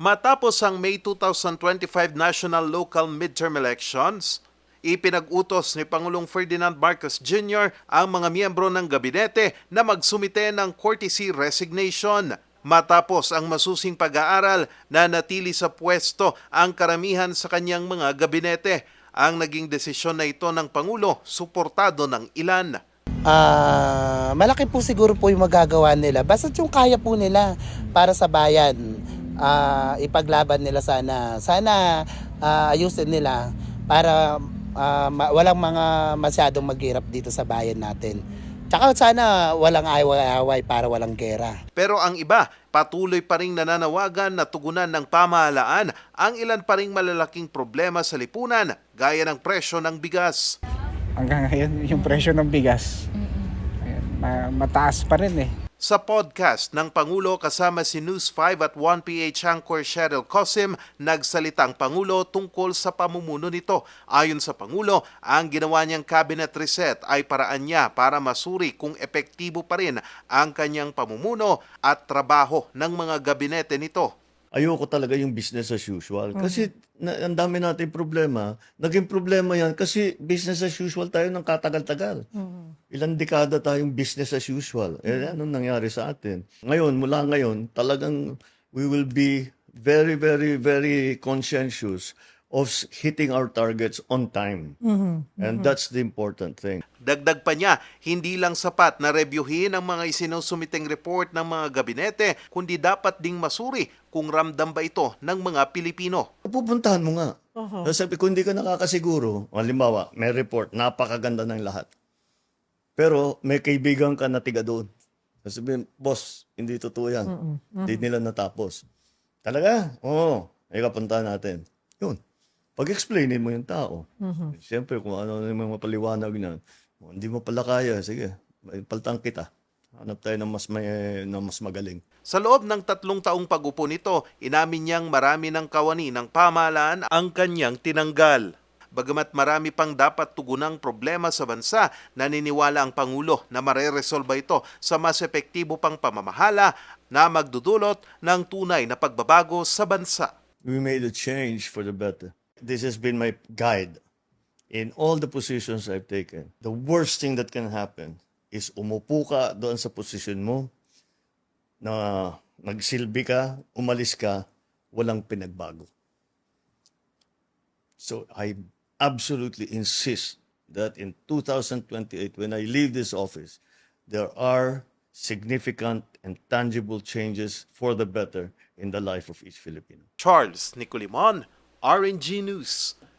Matapos ang May 2025 national local midterm elections, ipinag-utos ni Pangulong Ferdinand Marcos Jr. ang mga miyembro ng gabinete na magsumite ng courtesy resignation. Matapos ang masusing pag-aaral na natili sa pwesto ang karamihan sa kanyang mga gabinete, ang naging desisyon na ito ng Pangulo, suportado ng ilan. Ah, malaki po siguro po yung magagawa nila. Basta yung kaya po nila para sa bayan. Ah, ipaglaban nila sana. Sana ah, ayusin nila para ma- walang mga masyadong maghirap dito sa bayan natin. Tsaka sana walang away-away para walang gera. Pero ang iba, patuloy pa rin nananawagan na tugunan ng pamahalaan ang ilan pa ring malalaking problema sa lipunan, gaya ng presyo ng bigas. hanggang ngayon yung presyo ng bigas ayan, ma- mataas pa rin eh. Sa podcast ng Pangulo kasama si News 5 at 1PH anchor Cheryl Cosim, nagsalitang Pangulo tungkol sa pamumuno nito. Ayon sa Pangulo, ang ginawa niyang cabinet reset ay paraan niya para masuri kung epektibo pa rin ang kanyang pamumuno at trabaho ng mga gabinete nito. Ayoko talaga yung business as usual. Kasi na, ang dami natin problema. Naging problema yan kasi business as usual tayo ng katagal-tagal. Ilang dekada tayong business as usual. Eh, anong nangyari sa atin? Ngayon, mula ngayon, talagang we will be very, very, very conscientious of hitting our targets on time. And that's the important thing. Dagdag pa niya, hindi lang sapat na reviewin ang mga isinusumiteng report ng mga gabinete, kundi dapat ding masuri kung ramdam ba ito ng mga Pilipino. Pupuntahan mo nga. Sabi, kung hindi ka nakakasiguro, halimbawa, may report, napakaganda ng lahat. Pero may kaibigan ka na tiga doon. Sabi, boss, hindi totoo yan. Hindi nila natapos. Talaga? Oo. Ay kapuntahan natin. Yun. Pag-explainin mo yung tao. Siyempre, kung ano yung mga paliwanag. "Oh, Hindi mo pala kaya, sige, paltang kita. Hanap tayo ng mas, may, ng mas magaling. Sa loob ng tatlong taong pag-upo nito, inamin niyang marami ng kawani ng pamahalaan ang kanyang tinanggal. Bagamat marami pang dapat tugunang problema sa bansa, naniniwala ang Pangulo na mareresolba ito sa mas epektibo pang pamamahala na magdudulot ng tunay na pagbabago sa bansa. we made a change for the better. This has been my guide in all the positions I've taken. The worst thing that can happen is umupo ka doon sa position mo na nagsilbi ka, umalis ka, walang pinagbago. So I absolutely insist that in 2028, when I leave this office, there are significant and tangible changes for the better in the life of each Filipino. Charles Nicolimon, RNG News.